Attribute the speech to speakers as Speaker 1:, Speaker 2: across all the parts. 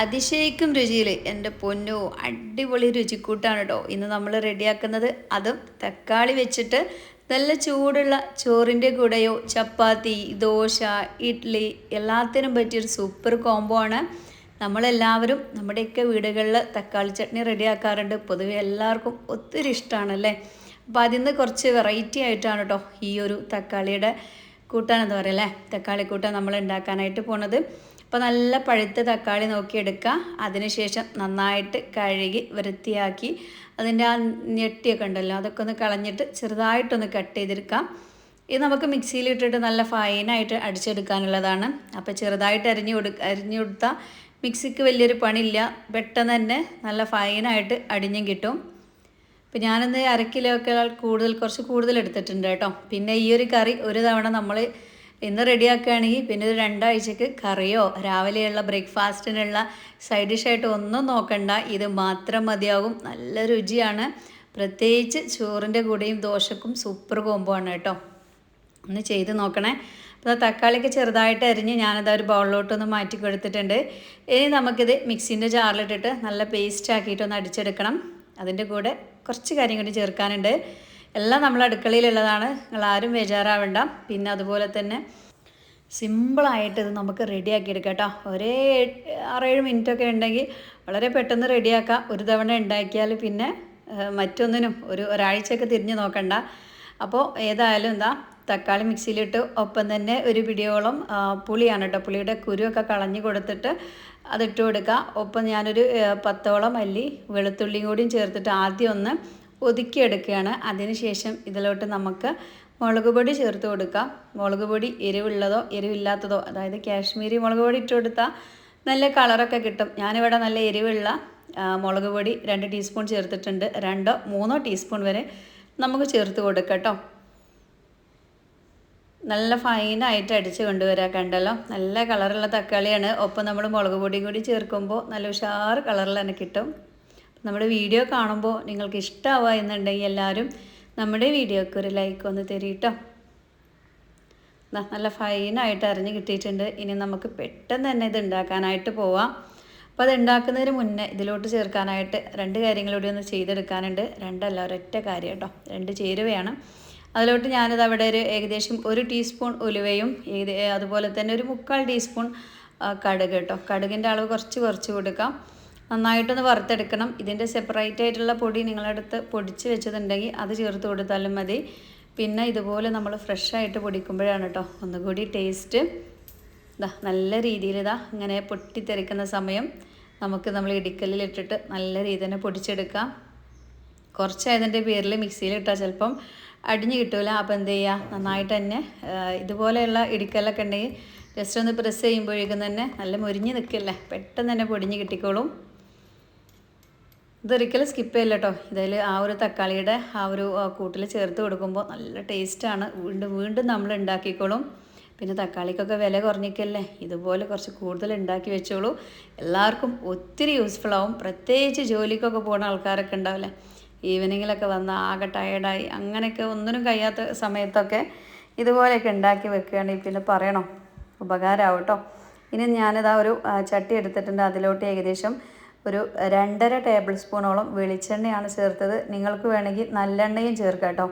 Speaker 1: അതിശയിക്കും രുചിയിൽ എന്റെ പൊന്നോ അടിപൊളി രുചിക്കൂട്ടാണ് കേട്ടോ ഇന്ന് നമ്മൾ റെഡിയാക്കുന്നത് അതും തക്കാളി വെച്ചിട്ട് നല്ല ചൂടുള്ള ചോറിന്റെ കൂടെയോ ചപ്പാത്തി ദോശ ഇഡ്ഡലി എല്ലാത്തിനും പറ്റിയൊരു സൂപ്പർ കോംബോ ആണ്. നമ്മളെല്ലാവരും നമ്മുടെയൊക്കെ വീടുകളിൽ തക്കാളി ചട്നി റെഡിയാക്കാറുണ്ട്. പൊതുവെ എല്ലാവർക്കും ഒത്തിരി ഇഷ്ടമാണല്ലേ അപ്പോൾ അതിൽ നിന്ന് കുറച്ച് വെറൈറ്റി ആയിട്ടാണ് കേട്ടോ ഈ ഒരു തക്കാളിയുടെ കൂട്ടാണെന്ന് പറയല്ലേ തക്കാളി കൂട്ടാൻ നമ്മൾ ഉണ്ടാക്കാനായിട്ട് പോണത്. അപ്പോൾ നല്ല പഴുത്ത തക്കാളി നോക്കി നോക്കിയെടുക്കുക അതിനുശേഷം നന്നായിട്ട് കഴുകി വൃത്തിയാക്കി അതിന്റെ ആ ഞെട്ടിയൊക്കെ ഉണ്ടല്ലോ അതൊക്കെ ഒന്ന് കളഞ്ഞിട്ട് ചെറുതായിട്ടൊന്ന് കട്ട് ചെയ്തെടുക്കാം. ഇത് നമുക്ക് മിക്സിയിൽ ഇട്ടിട്ട് നല്ല ഫൈനായിട്ട് അടിച്ചെടുക്കാനുള്ളതാണ്. അപ്പോൾ ചെറുതായിട്ട് അരിഞ്ഞു കൊടു അരിഞ്ഞു കൊടുത്താൽ മിക്സിക്ക് വലിയൊരു പണിയില്ല. പെട്ടെന്ന് തന്നെ നല്ല ഫൈനായിട്ട് അടിഞ്ഞും കിട്ടും. ഇപ്പം ഞാനിന്ന് അര കിലോ ഒക്കെ കൂടുതൽ കുറച്ച് കൂടുതൽ എടുത്തിട്ടുണ്ട് കേട്ടോ. പിന്നെ ഈ ഒരു കറി ഒരു തവണ നമ്മൾ ഇന്ന് റെഡിയാക്കുകയാണെങ്കിൽ പിന്നെ ഒരു രണ്ടാഴ്ചക്ക് കറിയോ രാവിലെയുള്ള ബ്രേക്ക്ഫാസ്റ്റിനുള്ള സൈഡ് ഡിഷായിട്ട് ഒന്നും നോക്കണ്ട. ഇത് മാത്രം മതിയാകും. നല്ല രുചിയാണ്. പ്രത്യേകിച്ച് ചോറിന്റെ കൂടെയും ദോശക്കും സൂപ്പർ കോംബോ ആണ് കേട്ടോ. ഒന്ന് ചെയ്ത് നോക്കണേ. അപ്പോൾ തക്കാളിയൊക്കെ ചെറുതായിട്ട് അരിഞ്ഞ് ഞാനത് ഒരു ബൗളിലോട്ടൊന്ന് മാറ്റി കൊടുത്തിട്ടുണ്ട്. ഇനി നമുക്കിത് മിക്സിന്റെ ജാറിലിട്ടിട്ട് നല്ല പേസ്റ്റ് ആക്കിയിട്ടൊന്ന് അടിച്ചെടുക്കണം. അതിന്റെ കൂടെ കുറച്ച് കാര്യം കൂടി ചേർക്കാനുണ്ട്. എല്ലാം നമ്മൾ അടുക്കളയിലുള്ളതാണ്. നിങ്ങൾ ആരും ബേജാറാവണ്ട. പിന്നെ അതുപോലെ തന്നെ സിമ്പിളായിട്ട് ഇത് നമുക്ക് റെഡിയാക്കി എടുക്കാം കേട്ടോ. ഒരേ ആറേഴ് മിനിറ്റൊക്കെ ഉണ്ടെങ്കിൽ വളരെ പെട്ടെന്ന് റെഡിയാക്കാം. ഒരു തവണ ഉണ്ടാക്കിയാൽ പിന്നെ മറ്റൊന്നിനും ഒരു ഒരാഴ്ചയൊക്കെ തിരിഞ്ഞു നോക്കണ്ട. അപ്പോൾ ഏതായാലും എന്താ തക്കാളി മിക്സിയിലിട്ട് ഒപ്പം തന്നെ ഒരു പിടിയോളം പുളിയാണ് കേട്ടോ. പുളിയുടെ കുരുവൊക്കെ കളഞ്ഞു കൊടുത്തിട്ട് അതിട്ട് കൊടുക്കുക ഒപ്പം ഞാനൊരു പത്തോളം അല്ലി വെളുത്തുള്ളിയും കൂടിയും ചേർത്തിട്ട് ആദ്യം ഒന്ന് ഒതുക്കിയെടുക്കുകയാണ്. അതിനുശേഷം ഇതിലോട്ട് നമുക്ക് മുളക് പൊടി ചേർത്ത് കൊടുക്കാം. മുളക് പൊടി എരിവുള്ളതോ എരിവില്ലാത്തതോ അതായത് കാശ്മീരി മുളക് പൊടി ഇട്ട് കൊടുത്താൽ നല്ല കളറൊക്കെ കിട്ടും. ഞാനിവിടെ നല്ല എരിവുള്ള മുളക് പൊടി രണ്ട് ടീസ്പൂൺ ചേർത്തിട്ടുണ്ട്. രണ്ടോ മൂന്നോ ടീസ്പൂൺ വരെ നമുക്ക് ചേർത്ത് കൊടുക്കാം കേട്ടോ. നല്ല ഫൈനായിട്ട് അടിച്ച് കൊണ്ടുവരാൻ കണ്ടല്ലോ. നല്ല കളറുള്ള തക്കാളിയാണ്. ഒപ്പം നമ്മൾ മുളക് പൊടിയും കൂടി ചേർക്കുമ്പോൾ നല്ല ഉഷാറ് കളറിൽ തന്നെ കിട്ടും. നമ്മുടെ വീഡിയോ കാണുമ്പോൾ നിങ്ങൾക്ക് ഇഷ്ടമാവുക എന്നുണ്ടെങ്കിൽ എല്ലാവരും നമ്മുടെ വീഡിയോക്ക് ഒരു ലൈക്ക് ഒന്ന് തരീട്ടോ നല്ല ഫൈനായിട്ട് അരിഞ്ഞ് കിട്ടിയിട്ടുണ്ട്. ഇനി നമുക്ക് പെട്ടെന്ന് തന്നെ ഇത് ഉണ്ടാക്കാനായിട്ട് പോവാം. അപ്പോൾ അത് ഉണ്ടാക്കുന്നതിന് മുന്നേ ഇതിലോട്ട് ചേർക്കാനായിട്ട് രണ്ട് കാര്യങ്ങളൂടെ ഒന്ന് ചെയ്തെടുക്കാനുണ്ട്. രണ്ടല്ല ഒരൊറ്റ കാര്യം കേട്ടോ രണ്ട് ചേരുവയാണ് അതിലോട്ട് ഞാനിത് അവിടെ ഒരു ഏകദേശം ഒരു ടീസ്പൂൺ ഉലുവയും അതുപോലെ തന്നെ ഒരു മുക്കാൽ ടീസ്പൂൺ കടുക് കേട്ടോ കടുകിന്റെ അളവ് കുറച്ച് കുറച്ച് കൊടുക്കാം. നന്നായിട്ടൊന്ന് വറുത്തെടുക്കണം. ഇതിന്റെ സെപ്പറേറ്റ് ആയിട്ടുള്ള പൊടി നിങ്ങളടുത്ത് പൊടിച്ച് വെച്ചതുണ്ടെങ്കിൽ അത് ചേർത്ത് കൊടുത്താലും മതി. പിന്നെ ഇതുപോലെ നമ്മൾ ഫ്രഷായിട്ട് പൊടിക്കുമ്പോഴാണ് കേട്ടോ ഒന്നുകൂടി ടേസ്റ്റ് ഇതാ നല്ല രീതിയിൽ ഇതാ ഇങ്ങനെ പൊട്ടിത്തെറിക്കുന്ന സമയം നമുക്ക് നമ്മൾ ഇടിക്കല്ലിലിട്ടിട്ട് നല്ല രീതി തന്നെ പൊടിച്ചെടുക്കാം. കുറച്ചായതിന്റെ പേരിൽ മിക്സിയിലിട്ടാൽ ചിലപ്പം അടിഞ്ഞു കിട്ടില്ല അപ്പോൾ എന്ത് ചെയ്യുക? നന്നായിട്ട് തന്നെ ഇതുപോലെയുള്ള ഇടിക്കലൊക്കെ ഉണ്ടെങ്കിൽ ജസ്റ്റ് ഒന്ന് പ്രസ് ചെയ്യുമ്പോഴേക്കും തന്നെ നല്ല മുരിഞ്ഞ് നിൽക്കില്ലേ? പെട്ടെന്ന് തന്നെ പൊടിഞ്ഞ് കിട്ടിക്കോളും. ഇതൊരിക്കലും സ്കിപ്പ് ചെയ്യില്ല കേട്ടോ ഇതിൽ ആ ഒരു തക്കാളിയുടെ ആ ഒരു കൂട്ടിൽ ചേർത്ത് കൊടുക്കുമ്പോൾ നല്ല ടേസ്റ്റാണ് വീണ്ടും വീണ്ടും നമ്മൾ ഉണ്ടാക്കിക്കോളും പിന്നെ തക്കാളിക്കൊക്കെ വില കുറഞ്ഞിക്കല്ലേ ഇതുപോലെ കുറച്ച് കൂടുതൽ ഉണ്ടാക്കി വെച്ചോളൂ. എല്ലാവർക്കും ഒത്തിരി യൂസ്ഫുൾ ആവും. പ്രത്യേകിച്ച് ജോലിക്കൊക്കെ പോകുന്ന ആൾക്കാരൊക്കെ ഉണ്ടാവില്ലേ ഈവനിങ്ങിലൊക്കെ വന്ന് ആകെ ടയേർഡായി അങ്ങനെയൊക്കെ ഒന്നിനും കഴിയാത്ത സമയത്തൊക്കെ ഇതുപോലെയൊക്കെ ഉണ്ടാക്കി വെക്കുകയാണെങ്കിൽ പിന്നെ പറയണം. ഉപകാരമാവും കേട്ടോ ഇനി ഞാനിതാ ഒരു ചട്ടി എടുത്തിട്ടുണ്ട്. അതിലോട്ട് ഏകദേശം ഒരു രണ്ടര ടേബിൾ സ്പൂണോളം വെളിച്ചെണ്ണയാണ് ചേർത്തത്. നിങ്ങൾക്ക് വേണമെങ്കിൽ നല്ലെണ്ണയും ചേർക്കാം കേട്ടോ.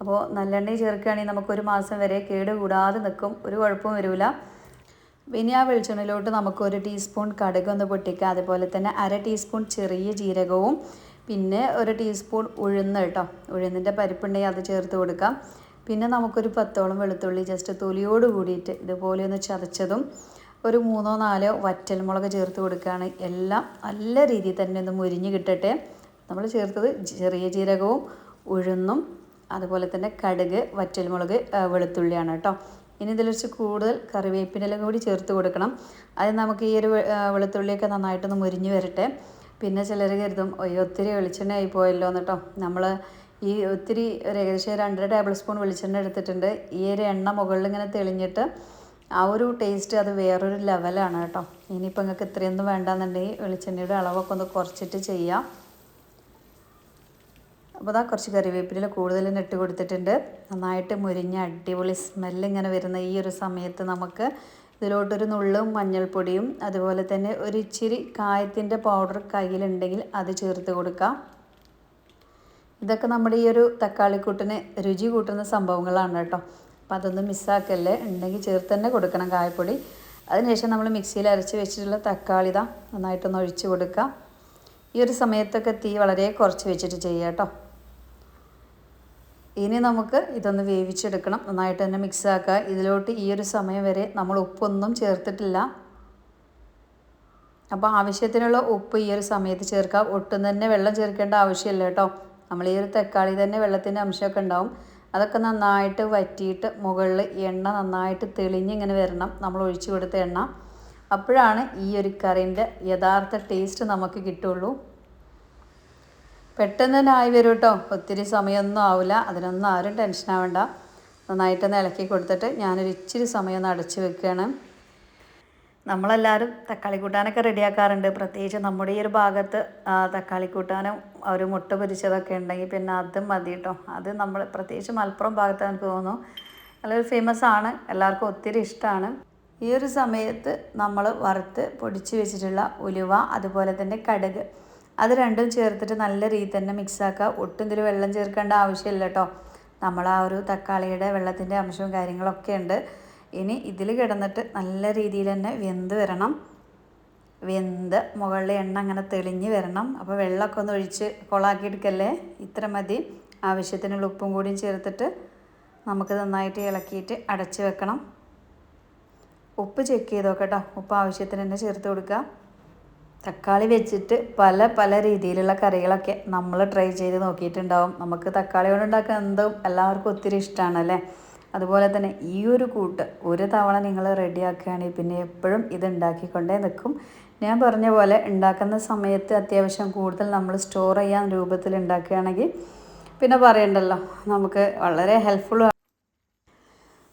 Speaker 1: അപ്പോൾ നല്ലെണ്ണയും ചേർക്കുകയാണെങ്കിൽ നമുക്കൊരു മാസം വരെ കേട് കൂടാതെ നിൽക്കും. ഒരു കുഴപ്പവും വരില്ല. പിന്നെ ആ വെളിച്ചെണ്ണയിലോട്ട് നമുക്ക് ഒരു ടീസ്പൂൺ കടുക് ഒന്ന് പൊട്ടിക്കുക അതുപോലെ തന്നെ അര ടീസ്പൂൺ ചെറിയ ജീരകവും പിന്നെ ഒരു ടീസ്പൂൺ ഉഴുന്ന് കേട്ടോ. ഉഴുന്നിന്റെ പരിപ്പുണ്ടെങ്കിൽ അത് ചേർത്ത് കൊടുക്കാം. പിന്നെ നമുക്കൊരു പത്തോളം വെളുത്തുള്ളി ജസ്റ്റ് തൊലിയോട് കൂടിയിട്ട് ഇതുപോലെ ഒന്ന് ചതച്ചതും ഒരു മൂന്നോ നാലോ വറ്റൽ മുളക് ചേർത്ത് കൊടുക്കുകയാണ്. എല്ലാം നല്ല രീതിയിൽ തന്നെ ഒന്ന് മുരിഞ്ഞ് കിട്ടട്ടെ. നമ്മൾ ചേർത്തത് ചെറിയ ജീരകവും ഉഴുന്നും അതുപോലെ തന്നെ കടുക് വറ്റൽമുളക് വെളുത്തുള്ളിയാണ് കേട്ടോ. ഇനി ഇതിൽ വെച്ച് കൂടുതൽ കറിവേപ്പിനെല്ലാം കൂടി ചേർത്ത് കൊടുക്കണം. അത് നമുക്ക് ഈ ഒരു വെളുത്തുള്ളിയൊക്കെ നന്നായിട്ടൊന്ന് മുരിഞ്ഞ് വരട്ടെ. പിന്നെ ചിലർ കരുതും ഒത്തിരി വെളിച്ചെണ്ണ ആയി പോയല്ലോ എന്നിട്ടോ നമ്മൾ ഈ ഒത്തിരി ഒരു ഏകദേശം രണ്ടര ടേബിൾ സ്പൂൺ വെളിച്ചെണ്ണ എടുത്തിട്ടുണ്ട്. ഈ ഒരു എണ്ണ മുകളിൽ ഇങ്ങനെ തെളിഞ്ഞിട്ട് ആ ഒരു ടേസ്റ്റ് അത് വേറൊരു ലെവലാണ് കേട്ടോ. ഇനിയിപ്പോൾ നിങ്ങൾക്ക് ഇത്രയൊന്നും വേണ്ടാന്നുണ്ടെങ്കിൽ വെളിച്ചെണ്ണയുടെ അളവൊക്കെ ഒന്ന് കുറച്ചിട്ട് ചെയ്യാം. അപ്പോൾ അതാ കുറച്ച് കറിവേപ്പില കൂടുതൽ ഇട്ട് കൊടുത്തിട്ടുണ്ട്. നന്നായിട്ട് മുരിഞ്ഞ അടിപൊളി സ്മെല്ല് ഇങ്ങനെ വരുന്ന ഈ ഒരു സമയത്ത് നമുക്ക് ഇതിലോട്ടൊരു നുള്ളും മഞ്ഞൾപ്പൊടിയും അതുപോലെ തന്നെ ഒരു ഇച്ചിരി കായത്തിന്റെ പൗഡർ കയ്യിലുണ്ടെങ്കിൽ അത് ചേർത്ത് കൊടുക്കാം. ഇതൊക്കെ നമ്മുടെ ഈ ഒരു തക്കാളിക്കൂട്ടിന് രുചി കൂട്ടുന്ന സംഭവങ്ങളാണ് കേട്ടോ. അപ്പോൾ അതൊന്നും മിസ്സാക്കല്ലേ? ഉണ്ടെങ്കിൽ ചേർത്ത് തന്നെ കൊടുക്കണം കായപ്പൊടി അതിനുശേഷം നമ്മൾ മിക്സിയിൽ അരച്ച് വെച്ചിട്ടുള്ള തക്കാളി ഇതാ നന്നായിട്ടൊന്ന് ഒഴിച്ച് കൊടുക്കുക. ഈ ഒരു സമയത്തൊക്കെ തീ വളരെ കുറച്ച് വെച്ചിട്ട് ചെയ്യാം കേട്ടോ. ഇനി നമുക്ക് ഇതൊന്ന് വേവിച്ചെടുക്കണം. നന്നായിട്ട് തന്നെ മിക്സ് ആക്കുക ഇതിലോട്ട് ഈ ഒരു സമയം വരെ നമ്മൾ ഉപ്പൊന്നും ചേർത്തിട്ടില്ല. അപ്പോൾ ആവശ്യത്തിനുള്ള ഉപ്പ് ഈ ഒരു സമയത്ത് ചേർക്കുക. ഒട്ടും തന്നെ വെള്ളം ചേർക്കേണ്ട ആവശ്യമില്ല കേട്ടോ. നമ്മൾ ഈ ഒരു തക്കാളി തന്നെ വെള്ളത്തിന്റെ അംശമൊക്കെ ഉണ്ടാവും. അതൊക്കെ നന്നായിട്ട് വറ്റിയിട്ട് മുകളിൽ എണ്ണ നന്നായിട്ട് തെളിഞ്ഞിങ്ങനെ വരണം. നമ്മൾ ഒഴിച്ചു കൊടുത്ത എണ്ണ. അപ്പോഴാണ് ഈ ഒരു കറിന്റെ യഥാർത്ഥ ടേസ്റ്റ് നമുക്ക് കിട്ടുള്ളൂ. പെട്ടെന്ന് തന്നെ ആയി വരും കേട്ടോ ഒത്തിരി സമയമൊന്നും ആവില്ല. അതിനൊന്നും ആരും ടെൻഷൻ ആവണ്ട. നന്നായിട്ടൊന്ന് ഇളക്കി കൊടുത്തിട്ട് ഞാനൊരു ഇച്ചിരി സമയം ഒന്ന് അടച്ചു വെക്കുകയാണ് നമ്മളെല്ലാവരും തക്കാളി കൂട്ടാനൊക്കെ റെഡിയാക്കാറുണ്ട് പ്രത്യേകിച്ച് നമ്മുടെ ഈ ഒരു ഭാഗത്ത് തക്കാളി കൂട്ടാനും ഒരു മുട്ട പൊരിച്ചതൊക്കെ ഉണ്ടെങ്കിൽ പിന്നെ അതും മതി കേട്ടോ. അത് നമ്മൾ പ്രത്യേകിച്ച് മലപ്പുറം ഭാഗത്ത് എനിക്ക് തോന്നുന്നു നല്ലൊരു ഫേമസ് ആണ്. എല്ലാവർക്കും ഒത്തിരി ഇഷ്ടമാണ്. ഈ ഒരു സമയത്ത് നമ്മൾ വറുത്ത് പൊടിച്ച് വെച്ചിട്ടുള്ള ഉലുവ അതുപോലെ തന്നെ കടുക് അത് രണ്ടും ചേർത്തിട്ട് നല്ല രീതിയിൽ തന്നെ മിക്സാക്കുക ഒട്ടും ഇതിൽ വെള്ളം ചേർക്കേണ്ട ആവശ്യമില്ല കേട്ടോ. നമ്മൾ ആ ഒരു തക്കാളിയുടെ വെള്ളത്തിന്റെ അംശവും കാര്യങ്ങളൊക്കെ ഉണ്ട്. ഇനി ഇതിൽ കിടന്നിട്ട് നല്ല രീതിയിൽ തന്നെ വെന്ത് വരണം. വെന്ത് മുകളിലെ എണ്ണ അങ്ങനെ തെളിഞ്ഞ് വരണം. അപ്പോൾ വെള്ളമൊക്കെ ഒന്ന് ഒഴിച്ച് കൊളാക്കി എടുക്കല്ലേ? ഇത്ര മതി. ആവശ്യത്തിനുള്ള ഉപ്പും കൂടിയും ചേർത്തിട്ട് നമുക്ക് നന്നായിട്ട് ഇളക്കിയിട്ട് അടച്ച് വെക്കണം. ഉപ്പ് ചെക്ക് ചെയ്ത് നോക്കട്ടോ ഉപ്പ് ആവശ്യത്തിന് തന്നെ ചേർത്ത് കൊടുക്കുക. തക്കാളി വെച്ചിട്ട് പല പല രീതിയിലുള്ള കറികളൊക്കെ നമ്മൾ ട്രൈ ചെയ്ത് നോക്കിയിട്ടുണ്ടാവും. നമുക്ക് തക്കാളി കൊണ്ട് ഉണ്ടാക്കാൻ എന്തും എല്ലാവർക്കും ഒത്തിരി ഇഷ്ടമാണല്ലേ അതുപോലെ തന്നെ ഈ ഒരു കൂട്ട് ഒരു തവണ നിങ്ങൾ റെഡിയാക്കുകയാണെങ്കിൽ പിന്നെ എപ്പോഴും ഇത് ഉണ്ടാക്കിക്കൊണ്ടേ നിൽക്കും. ഞാൻ പറഞ്ഞ പോലെ ഉണ്ടാക്കുന്ന സമയത്ത് അത്യാവശ്യം കൂടുതൽ നമ്മൾ സ്റ്റോർ ചെയ്യാൻ രൂപത്തിൽ ഉണ്ടാക്കുകയാണെങ്കിൽ പിന്നെ പറയണ്ടല്ലോ നമുക്ക് വളരെ ഹെൽപ്ഫുൾ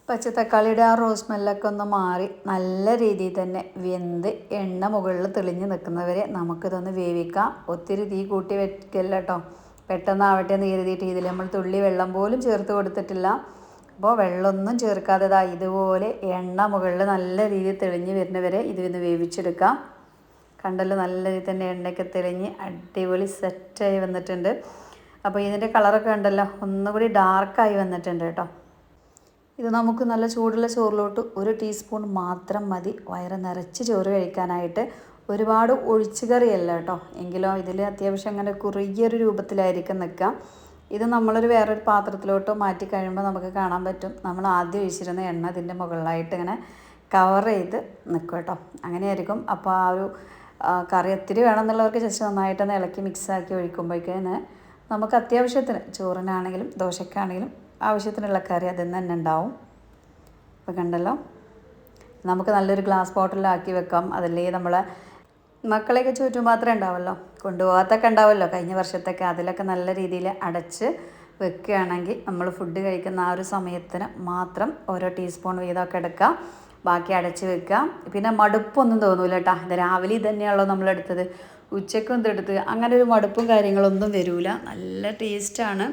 Speaker 1: പച്ചത്തക്കാളിയുടെ ആ റോസ് സ്മെല്ലൊക്കെ ഒന്ന് മാറി നല്ല രീതിയിൽ തന്നെ വെന്ത് എണ്ണ മുകളിൽ തെളിഞ്ഞ് നിൽക്കുന്നവരെ നമുക്കിതൊന്ന് വേവിക്കാം. ഒത്തിരി തീ കൂട്ടി വെക്കല്ല കേട്ടോ പെട്ടെന്നാവട്ടെ എന്ന് കരുതിയിട്ട് ഇതിൽ നമ്മൾ തുള്ളി വെള്ളം പോലും ചേർത്ത് കൊടുത്തിട്ടില്ല. അപ്പോൾ വെള്ളമൊന്നും ചേർക്കാതെ ഇതാ ഇതുപോലെ എണ്ണ മുകളിൽ നല്ല രീതിയിൽ തെളിഞ്ഞ് വരുന്നവരെ ഇതിൽ നിന്ന് വേവിച്ചെടുക്കാം. കണ്ടല്ലോ നല്ല രീതി തന്നെ എണ്ണയൊക്കെ തെളിഞ്ഞ് അടിപൊളി സെറ്റായി വന്നിട്ടുണ്ട്. അപ്പോൾ ഇതിന്റെ കളറൊക്കെ ഉണ്ടല്ലോ ഒന്നുകൂടി ഡാർക്കായി വന്നിട്ടുണ്ട് കേട്ടോ. ഇത് നമുക്ക് നല്ല ചൂടുള്ള ചോറിലോട്ട് ഒരു ടീസ്പൂൺ മാത്രം മതി. വയറ് നിറച്ച് ചോറ് കഴിക്കാനായിട്ട്. ഒരുപാട് ഒഴിച്ചു കറിയല്ല കേട്ടോ. എങ്കിലും ഇതിൽ അത്യാവശ്യം അങ്ങനെ കുറുകിയൊരു രൂപത്തിലായിരിക്കും നിൽക്കുക. ഇത് നമ്മളൊരു വേറൊരു പാത്രത്തിലോട്ട് മാറ്റി കഴിയുമ്പോൾ നമുക്ക് കാണാൻ പറ്റും. നമ്മൾ ആദ്യം ഒഴിച്ചിരുന്ന എണ്ണ ഇതിന്റെ മുകളിലായിട്ട് ഇങ്ങനെ കവർ ചെയ്ത് നിൽക്കും കേട്ടോ. അങ്ങനെയായിരിക്കും. അപ്പോൾ ആ ഒരു കറി ഒത്തിരി വേണമെന്നുള്ളവർക്ക് ജസ്റ്റ് നന്നായിട്ടൊന്ന് ഇളക്കി മിക്സാക്കി ഒഴിക്കുമ്പോഴേക്കും നമുക്ക് അത്യാവശ്യത്തിന് ചോറിനാണെങ്കിലും ദോശക്കാണെങ്കിലും ആവശ്യത്തിനുള്ള കറി അതിൽ നിന്ന് തന്നെ ഉണ്ടാവും. അപ്പോൾ കണ്ടല്ലോ? നമുക്ക് നല്ലൊരു ഗ്ലാസ് ബോട്ടിലാക്കി വെക്കാം. അതല്ലേ നമ്മളെ മക്കളെയൊക്കെ ചുറ്റും മാത്രമേ ഉണ്ടാവുമല്ലോ കൊണ്ടുപോകാത്തൊക്കെ ഉണ്ടാവുമല്ലോ. കഴിഞ്ഞ വർഷത്തൊക്കെ അതിലൊക്കെ നല്ല രീതിയിൽ അടച്ച് വെക്കുകയാണെങ്കിൽ നമ്മൾ ഫുഡ് കഴിക്കുന്ന ആ ഒരു സമയത്തിന് മാത്രം ഓരോ ടീസ്പൂൺ വീതമൊക്കെ എടുക്കാം. ബാക്കി അടച്ച് വെക്കുക. പിന്നെ മടുപ്പൊന്നും തോന്നൂല കേട്ടോ ഇത് രാവിലെ തന്നെയാണല്ലോ നമ്മളെടുത്തത് ഉച്ചക്കും ഇതെടുത്ത് അങ്ങനെ ഒരു മടുപ്പും കാര്യങ്ങളൊന്നും വരില്ല നല്ല ടേസ്റ്റാണ്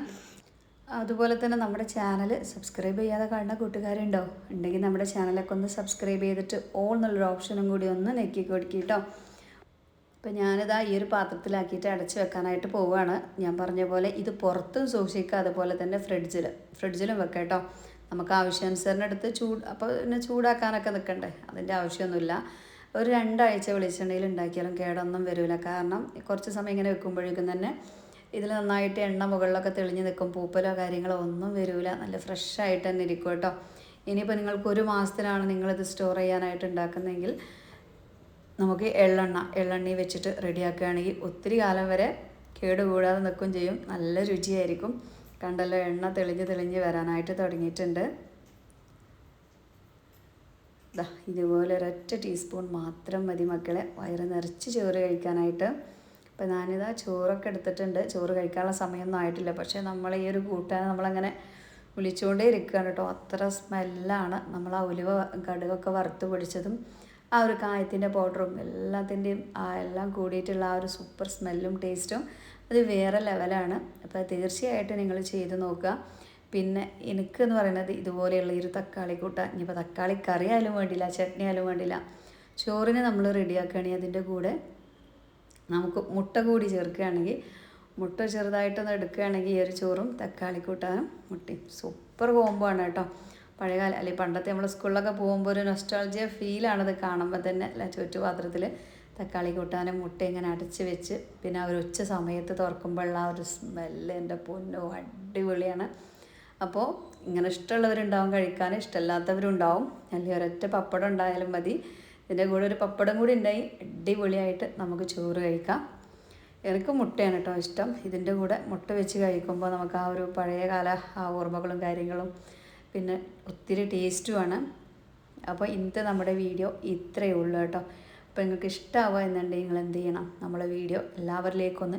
Speaker 1: അതുപോലെ തന്നെ നമ്മുടെ ചാനൽ സബ്സ്ക്രൈബ് ചെയ്യാതെ കാണുന്ന കൂട്ടുകാരുണ്ടോ? ഉണ്ടെങ്കിൽ നമ്മുടെ ചാനലൊക്കെ ഒന്ന് സബ്സ്ക്രൈബ് ചെയ്തിട്ട് ഓൾ എന്നുള്ളൊരു ഓപ്ഷനും കൂടി ഒന്ന് നെക്കി കൊടുക്കുക കേട്ടോ അപ്പോൾ ഞാനിതാ ഈ ഒരു പാത്രത്തിലാക്കിയിട്ട് അടച്ച് വെക്കാനായിട്ട് പോവുകയാണ് ഞാൻ പറഞ്ഞ പോലെ ഇത് പുറത്തും സൂക്ഷിക്കുക അതുപോലെ തന്നെ ഫ്രിഡ്ജിൽ ഫ്രിഡ്ജിലും വെക്കാം കേട്ടോ നമുക്ക് ആവശ്യാനുസരണം എടുത്ത് ചൂട് അപ്പോൾ പിന്നെ ചൂടാക്കാനൊക്കെ നിൽക്കണ്ടേ അതിന്റെ ആവശ്യമൊന്നുമില്ല. ഒരു രണ്ടാഴ്ച വെളിച്ചെണ്ണയിൽ ഉണ്ടാക്കിയാലും കേടൊന്നും വരില്ല കാരണം കുറച്ച് സമയം ഇങ്ങനെ വെക്കുമ്പോഴേക്കും തന്നെ ഇതിൽ നന്നായിട്ട് എണ്ണ മുകളിലൊക്കെ തെളിഞ്ഞ് നിൽക്കും. പൂപ്പലോ കാര്യങ്ങളോ ഒന്നും വരില്ല നല്ല ഫ്രഷ് ആയിട്ട് തന്നെ ഇരിക്കും കേട്ടോ. ഇനിയിപ്പോൾ നിങ്ങൾക്ക് ഒരു മാസത്തിലാണ് നിങ്ങളിത് സ്റ്റോർ ചെയ്യാനായിട്ട് ഉണ്ടാക്കുന്നതെങ്കിൽ നമുക്ക് എള്ളെണ്ണ എള്ളെണ്ണി വെച്ചിട്ട് റെഡിയാക്കുകയാണെങ്കിൽ ഒത്തിരി കാലം വരെ കേടുകൂടാതെ നിൽക്കുകയും ചെയ്യും. നല്ല രുചിയായിരിക്കും. കണ്ടല്ലോ എണ്ണ തെളിഞ്ഞ് തെളിഞ്ഞ് വരാനായിട്ട് തുടങ്ങിയിട്ടുണ്ട്. ദാ ഇതുപോലെ ഒരൊറ്റ ടീസ്പൂൺ മാത്രം മതി മക്കളെ. വയറ് നിറച്ച് ചോറ് കഴിക്കാനായിട്ട്. അപ്പോൾ ഞാനിതാ ചോറൊക്കെ എടുത്തിട്ടുണ്ട്. ചോറ് കഴിക്കാനുള്ള സമയമൊന്നും ആയിട്ടില്ല. പക്ഷേ നമ്മൾ ഈ ഒരു കൂട്ടാൻ നമ്മളങ്ങനെ വിളിച്ചുകൊണ്ടേ ഇരിക്കുകയാണ് കേട്ടോ. അത്ര സ്മെല്ലാണ്. നമ്മൾ ആ ഉലുവ കടുകൊക്കെ വറുത്ത് പൊടിച്ചതും ആ ഒരു കായത്തിന്റെ പൗഡറും എല്ലാത്തിന്റെയും എല്ലാം കൂടിയിട്ടുള്ള ആ ഒരു സൂപ്പർ സ്മെല്ലും ടേസ്റ്റും അത് വേറെ ലെവലാണ്. അപ്പോൾ തീർച്ചയായിട്ടും നിങ്ങൾ ചെയ്ത് നോക്കുക. പിന്നെ എനിക്കെന്ന് പറയുന്നത് ഇതുപോലെയുള്ള ഒരു തക്കാളി കൂട്ടാൻ ഇനിയിപ്പോൾ തക്കാളി കറി ആയാലും വേണ്ടില്ല ചട്നി ആയാലും വേണ്ടില്ല ചോറിന് നമ്മൾ റെഡിയാക്കുകയാണെങ്കിൽ അതിന്റെ കൂടെ നമുക്ക് മുട്ട കൂടി ചേർക്കുകയാണെങ്കിൽ മുട്ട ചെറുതായിട്ടൊന്ന് എടുക്കുകയാണെങ്കിൽ ഈ ഒരു ചോറും തക്കാളി കൂട്ടാനും മുട്ടയും സൂപ്പർ കോംബോ ആണ് കേട്ടോ. പഴയകാലം അല്ലെങ്കിൽ പണ്ടത്തെ നമ്മൾ സ്കൂളിലൊക്കെ പോകുമ്പോൾ ഒരു നൊസ്റ്റാൾജിയ ഫീലാണത് കാണുമ്പോൾ തന്നെ അല്ല ചുറ്റുപാത്രത്തിൽ തക്കാളി കൂട്ടാനും മുട്ട ഇങ്ങനെ അടച്ച് വെച്ച് പിന്നെ ഒരു ഉച്ച സമയത്ത് തുറക്കുമ്പോഴുള്ള ആ ഒരു സ്മെല്ല് എന്റെ പൊന്നോ അടിപൊളിയാണ്. അപ്പോൾ ഇങ്ങനെ ഇഷ്ടമുള്ളവരുണ്ടാവും കഴിക്കാൻ ഇഷ്ടമല്ലാത്തവരുണ്ടാവും. അല്ലെങ്കിൽ ഒരൊറ്റ പപ്പടം ഉണ്ടായാലും മതി. ഇതിന്റെ കൂടെ ഒരു പപ്പടം കൂടി ഉണ്ടായി. അടിപൊളിയായിട്ട് നമുക്ക് ചോറ് കഴിക്കാം. എനിക്ക് മുട്ടയാണ് കേട്ടോ ഇഷ്ടം. ഇതിന്റെ കൂടെ മുട്ട വെച്ച് കഴിക്കുമ്പോൾ നമുക്ക് ആ ഒരു പഴയ കാല ആ ഓർമ്മകളും കാര്യങ്ങളും പിന്നെ ഒത്തിരി ടേസ്റ്റുമാണ് അപ്പോൾ ഇന്നത്തെ നമ്മുടെ വീഡിയോ ഇത്രയേ ഉള്ളൂ കേട്ടോ. അപ്പോൾ നിങ്ങൾക്ക് ഇഷ്ടമാവുക എന്നുണ്ടെങ്കിൽ നിങ്ങൾ എന്ത് ചെയ്യണം? നമ്മളെ വീഡിയോ എല്ലാവരിലേക്കൊന്ന്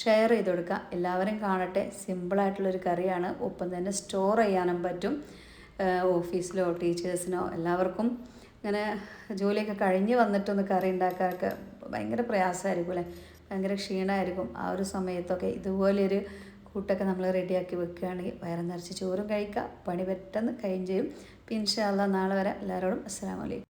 Speaker 1: ഷെയർ ചെയ്ത് കൊടുക്കുക. എല്ലാവരും കാണട്ടെ. സിമ്പിളായിട്ടുള്ളൊരു കറിയാണ്. ഒപ്പം തന്നെ സ്റ്റോർ ചെയ്യാനും പറ്റും. ഓഫീസിലോ ടീച്ചേഴ്സിനോ എല്ലാവർക്കും ഇങ്ങനെ ജോലിയൊക്കെ കഴിഞ്ഞ് വന്നിട്ടൊന്ന് കറി ഉണ്ടാക്കാനൊക്കെ ഭയങ്കര പ്രയാസമായിരിക്കും അല്ലേ? ഭയങ്കര ക്ഷീണമായിരിക്കും. ആ ഒരു സമയത്തൊക്കെ ഇതുപോലെയൊരു കൂട്ടൊക്കെ നമ്മൾ റെഡിയാക്കി വെക്കുകയാണെങ്കിൽ വയറ് നിറച്ച് ചോറും കഴിക്കുക. പണി പെട്ടെന്ന് കഴിയും ചെയ്യും പിന്നെ ഇൻഷാല്ല നാളെ വരെ. എല്ലാവരോടും അസ്സാം വലൈക്കും